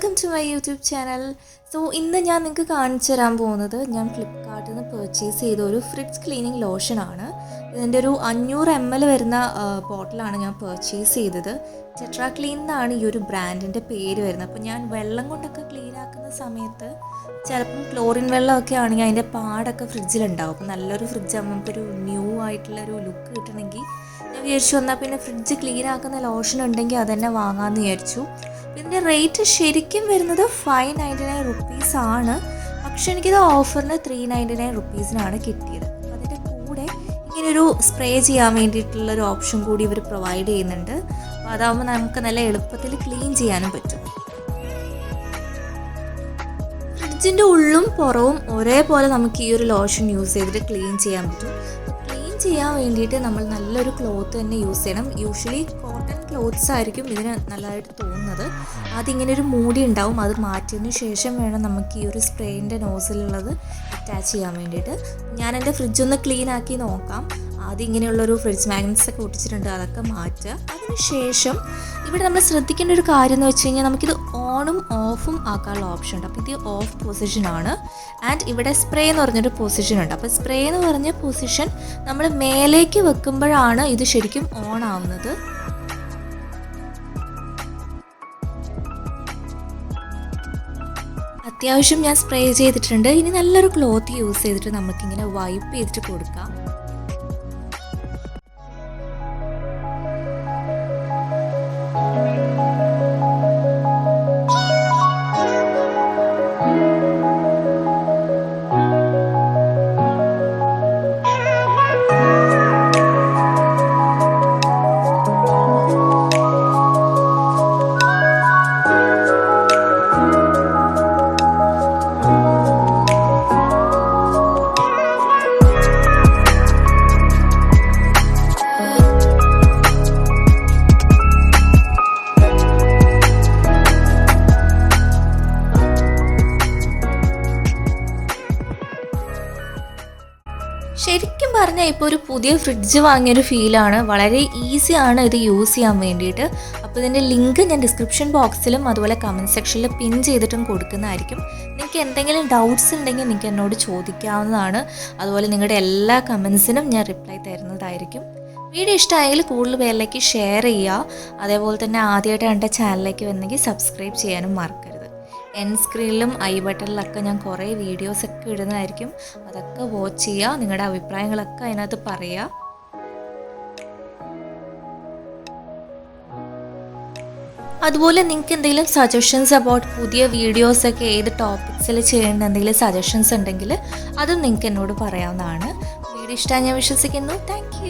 Welcome to my YouTube channel so ഇന്ന് ഞാൻ നിങ്ങൾക്ക് കാണിച്ചു തരാൻ പോകുന്നത് ഞാൻ ഫ്ലിപ്കാർട്ടിൽ നിന്ന് പർച്ചേസ് ചെയ്ത ഒരു ഫ്രിഡ്ജ് ക്ലീനിങ് ലോഷനാണ് ഇതിന്റെ ഒരു അഞ്ഞൂറ് എം എൽ വരുന്ന ബോട്ടിലാണ് ഞാൻ പർച്ചേസ് ചെയ്തത്. ടെട്രാ ക്ലീൻ എന്നാണ് ഈ ഒരു ബ്രാൻഡിന്റെ പേര് വരുന്നത്. അപ്പോൾ ഞാൻ വെള്ളം കൊണ്ടൊക്കെ ക്ലീൻ ആക്കുന്ന സമയത്ത് ചിലപ്പം ക്ലോറിൻ വെള്ളമൊക്കെ ആണെങ്കിൽ അതിന്റെ പാടൊക്കെ ഫ്രിഡ്ജിലുണ്ടാവും അപ്പോൾ നല്ലൊരു ഫ്രിഡ്ജ് ആകുമ്പോൾ നമുക്കൊരു ന്യൂ ആയിട്ടുള്ള ഒരു ലുക്ക് കിട്ടണമെങ്കിൽ വിചാരിച്ചു വന്നാൽ പിന്നെ ഫ്രിഡ്ജ് ക്ലീൻ ആക്കുന്ന ലോഷൻ ഉണ്ടെങ്കിൽ അതന്നെ വാങ്ങാമെന്ന് വിചാരിച്ചു. ഇതിന്റെ റേറ്റ് ശരിക്കും വരുന്നത് ഫൈവ് നയന്റി നയൻ റുപ്പീസ് ആണ്. പക്ഷെ എനിക്കിത് ഓഫറിന് ത്രീ നയന്റി നയൻ റുപ്പീസിനാണ് കിട്ടിയത് അതിന്റെ കൂടെ ഇങ്ങനൊരു സ്പ്രേ ചെയ്യാൻ വേണ്ടിയിട്ടുള്ള ഒരു ഓപ്ഷൻ കൂടി ഇവർ പ്രൊവൈഡ് ചെയ്യുന്നുണ്ട്. അപ്പോൾ അതാകുമ്പോൾ നമുക്ക് നല്ല എളുപ്പത്തിൽ ക്ലീൻ ചെയ്യാനും പറ്റും. ഫ്രിഡ്ജിന്റെ ഉള്ളും പുറവും ഒരേപോലെ നമുക്ക് ഈ ഒരു ലോഷൻ യൂസ് ചെയ്തിട്ട് ക്ലീൻ ചെയ്യാൻ പറ്റും. ചെയ്യാൻ വേണ്ടിയിട്ട് നമ്മൾ നല്ലൊരു ക്ലോത്ത് തന്നെ യൂസ് ചെയ്യണം. യൂഷ്വലി കോട്ടൺ ക്ലോത്ത്സ് ആയിരിക്കും ഇതിന് നല്ലതായിട്ട് തോന്നുന്നത്. അതിങ്ങനെ ഒരു മൂടി ഉണ്ടാവും. അത് മാറ്റിയതിന് ശേഷം വേണം നമുക്ക് ഈ ഒരു സ്പ്രേയിന്റെ നോസിലുള്ളത് അറ്റാച്ച് ചെയ്യാൻ വേണ്ടിയിട്ട്. ഞാൻ എന്റെ ഫ്രിഡ്ജ് ഒന്ന് ക്ലീൻ ആക്കി നോക്കാം. ആദ്യം ഇങ്ങനെയുള്ളൊരു ഫ്രിഡ്ജ് മാഗ്നറ്റ്സ് ഒക്കെ ഒട്ടിച്ചിട്ടുണ്ട്. അതൊക്കെ മാറ്റുക. അതിനുശേഷം ഇവിടെ നമ്മൾ ശ്രദ്ധിക്കേണ്ട ഒരു കാര്യം എന്ന് വെച്ച് കഴിഞ്ഞാൽ നമുക്കിത് ഓണും ഓഫും ആക്കാനുള്ള ഓപ്ഷൻ ഉണ്ട്. അപ്പോൾ ഇത് ഓഫ് പൊസിഷനാണ് ആൻഡ് ഇവിടെ സ്പ്രേ എന്ന് പറഞ്ഞൊരു പൊസിഷൻ ഉണ്ട്. അപ്പോൾ സ്പ്രേ എന്ന് പറഞ്ഞ പൊസിഷൻ നമ്മൾ മേലേക്ക് വെക്കുമ്പോഴാണ് ഇത് ശരിക്കും ഓൺ ആവുന്നത്. അത്യാവശ്യം ഞാൻ സ്പ്രേ ചെയ്തിട്ടുണ്ട്. ഇനി നല്ലൊരു ക്ലോത്ത് യൂസ് ചെയ്തിട്ട് നമുക്കിങ്ങനെ വൈപ്പ് ചെയ്തിട്ട് കൊടുക്കാം. പറഞ്ഞാൽ ഇപ്പോൾ ഒരു പുതിയ ഫ്രിഡ്ജ് വാങ്ങിയൊരു ഫീലാണ് വളരെ ഈസിയാണ് ഇത് യൂസ് ചെയ്യാൻ വേണ്ടിയിട്ട്. അപ്പോൾ ഇതിന്റെ ലിങ്ക് ഞാൻ ഡിസ്ക്രിപ്ഷൻ ബോക്സിലും അതുപോലെ കമന്റ് സെക്ഷനിൽ പിൻ ചെയ്തിട്ടും കൊടുക്കുന്നതായിരിക്കും. നിങ്ങൾക്ക് എന്തെങ്കിലും ഡൗട്ട്സ് ഉണ്ടെങ്കിൽ നിങ്ങൾക്ക് എന്നോട് ചോദിക്കാവുന്നതാണ്. അതുപോലെ നിങ്ങളുടെ എല്ലാ കമൻസിനും ഞാൻ റിപ്ലൈ തരുന്നതായിരിക്കും. വീഡിയോ ഇഷ്ടമായെങ്കിൽ കൂടുതൽ പേരിലേക്ക് ഷെയർ ചെയ്യുക. അതേപോലെ തന്നെ ആദ്യമായിട്ട് എന്റെ ചാനലിലേക്ക് വന്നെങ്കിൽ സബ്സ്ക്രൈബ് ചെയ്യാനും മറക്കരുത്. എൻ സ്ക്രീനിലും ഐ ബട്ടണിലൊക്കെ ഞാൻ കുറേ വീഡിയോസ് ഒക്കെ ഇടുന്നതായിരിക്കും. അതൊക്കെ വാച്ച് ചെയ്യുക നിങ്ങളുടെ അഭിപ്രായങ്ങളൊക്കെ അതിനകത്ത് പറയുക അതുപോലെ നിങ്ങൾക്ക് എന്തെങ്കിലും സജഷൻസ് അബൌട്ട് പുതിയ വീഡിയോസൊക്കെ ഏത് ടോപ്പിക്സിൽ ചെയ്യേണ്ട എന്തെങ്കിലും സജഷൻസ് ഉണ്ടെങ്കിൽ അതും നിങ്ങൾക്ക് എന്നോട് പറയാവുന്നതാണ്. വീഡിയോ ഇഷ്ടമായി ഞാൻ വിശ്വസിക്കുന്നു. താങ്ക്